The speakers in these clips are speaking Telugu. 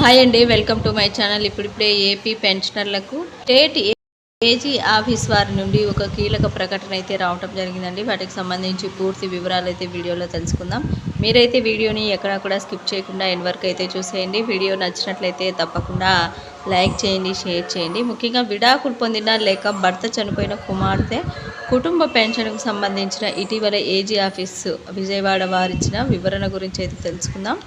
హాయ్ అండి వెల్కమ్ టు మై ఛానల్. ఇప్పుడిప్పుడే ఏపీ పెన్షనర్లకు స్టేట్ ఏజీ ఆఫీస్ వారి నుండి ఒక కీలక ప్రకటన అయితే రావటం జరిగిందండి. వాటికి సంబంధించి పూర్తి వివరాలు అయితే వీడియోలో తెలుసుకుందాం. మీరైతే వీడియోని ఎక్కడా కూడా స్కిప్ చేయకుండా ఎండ్ వరకు అయితే చూసేయండి. వీడియో నచ్చినట్లయితే తప్పకుండా లైక్ చేయండి షేర్ చేయండి. ముఖ్యంగా విడాకులు పొందిన లేక భర్త చనిపోయిన కుమార్తె కుటుంబ పెన్షన్కు సంబంధించిన ఇటీవల ఏజీ ఆఫీస్ విజయవాడ వారిచ్చిన వివరణ గురించి అయితే తెలుసుకుందాం.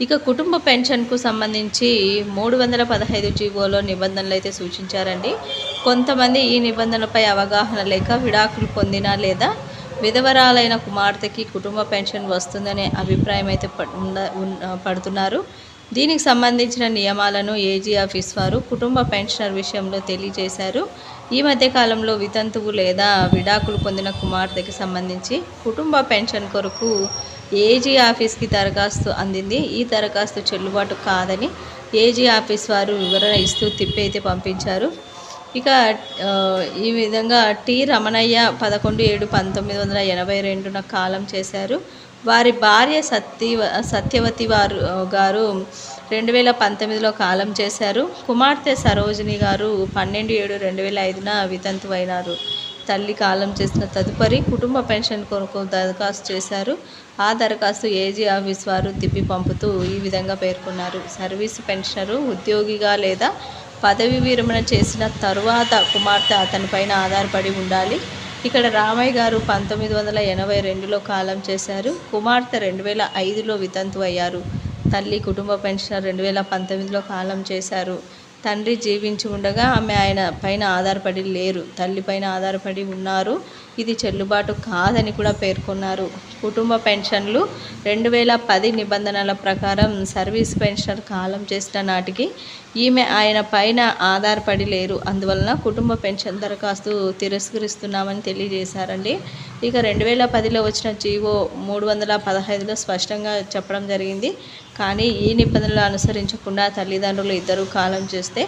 ఇక కుటుంబ పెన్షన్కు సంబంధించి మూడు వందల పదహైదు జీవోలో నిబంధనలు అయితే సూచించారండి. కొంతమంది ఈ నిబంధనలపై అవగాహన లేక విడాకులు పొందిన లేదా విధవరాలైన కుమార్తెకి కుటుంబ పెన్షన్ వస్తుందనే అభిప్రాయం అయితే ఉన్- పడుతున్నారు. దీనికి సంబంధించిన నియమాలను ఏజీ ఆఫీస్ వారు కుటుంబ పెన్షనర్ విషయంలో తెలియజేశారు. ఈ మధ్య కాలంలో వితంతువు లేదా విడాకులు పొందిన కుమార్తెకి సంబంధించి కుటుంబ పెన్షన్ కొరకు ఏజీ ఆఫీస్కి దరఖాస్తు అందింది. ఈ దరఖాస్తు చెల్లుబాటు కాదని ఏజీ ఆఫీస్ వారు వివరణ ఇస్తూ తిప్పి అయితే పంపించారు. ఇక ఈ విధంగా టి. రమణయ్య పదకొండు ఏడు పంతొమ్మిది వందల ఎనభై రెండున కాలం చేశారు. వారి భార్య సత్యవ సత్యవతి వారు గారు రెండు వేల పంతొమ్మిదిలో కాలం చేశారు. కుమార్తె సరోజిని గారు పన్నెండు ఏడు రెండు వేల ఐదున వితంతువైనారు. తల్లి కాలం చేసిన తదుపరి కుటుంబ పెన్షన్ కొరకు దరఖాస్తు చేశారు. ఆ దరఖాస్తు ఏజీ ఆఫీస్ వారు తిప్పి పంపుతూ ఈ విధంగా పేర్కొన్నారు. సర్వీస్ పెన్షనరు ఉద్యోగిగా లేదా పదవి విరమణ చేసిన తరువాత కుమార్తె అతనిపైన ఆధారపడి ఉండాలి. ఇక్కడ రామయ్య గారు పంతొమ్మిది వందల ఎనభై రెండులో కాలం చేశారు. కుమార్తె రెండు వేల ఐదులో వితంతు అయ్యారు తల్లి కుటుంబ పెన్షనర్ రెండు వేల పంతొమ్మిదిలో కాలం చేశారు. తండ్రి జీవించి ఉండగా ఆమె ఆయన పైన ఆధారపడి లేరు. తల్లి పైన ఆధారపడి ఉన్నారు. ఇది చెల్లుబాటు కాదని కూడా పేర్కొన్నారు. కుటుంబ పెన్షన్లు రెండు వేల పది నిబంధనల ప్రకారం సర్వీస్ పెన్షనర్ కాలం చేసిన నాటికి ఈమె ఆయన పైన ఆధారపడి లేరు. అందువలన కుటుంబ పెన్షన్ దరఖాస్తు తిరస్కరిస్తున్నామని తెలియజేశారండి. ఇక రెండు వేల పదిలో వచ్చిన జీవో మూడు వందల పదహైదులో స్పష్టంగా చెప్పడం జరిగింది. కానీ ఈ నిబంధనలు అనుసరించకుండా తల్లిదండ్రులు ఇద్దరూ కాలం చేస్తే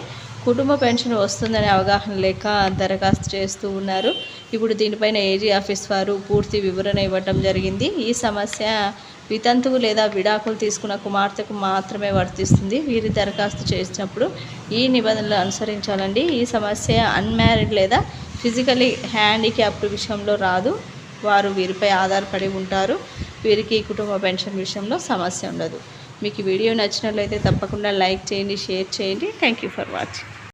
కుటుంబ పెన్షన్ వస్తుందనే అవగాహన లేక దరఖాస్తు చేస్తూ ఉన్నారు. ఇప్పుడు దీనిపైన ఏజీ ఆఫీస్ వారు పూర్తి వివరణ ఇవ్వటం జరిగింది. ఈ సమస్య వితంతువు లేదా విడాకులు తీసుకున్న కుమార్తెకు మాత్రమే వర్తిస్తుంది. వీరి దరఖాస్తు చేసినప్పుడు ఈ నిబంధనలు అనుసరించాలండి. ఈ సమస్య అన్మ్యారీడ్ లేదా ఫిజికలీ హ్యాండిక్యాప్డ్ విషయంలో రాదు. వారు వీరిపై ఆధారపడి ఉంటారు. వీరికి కుటుంబ పెన్షన్ విషయంలో సమస్య ఉండదు. మీకు ఈ వీడియో నచ్చినట్లయితే తప్పకుండా లైక్ చేయండి షేర్ చేయండి. Thank you for watching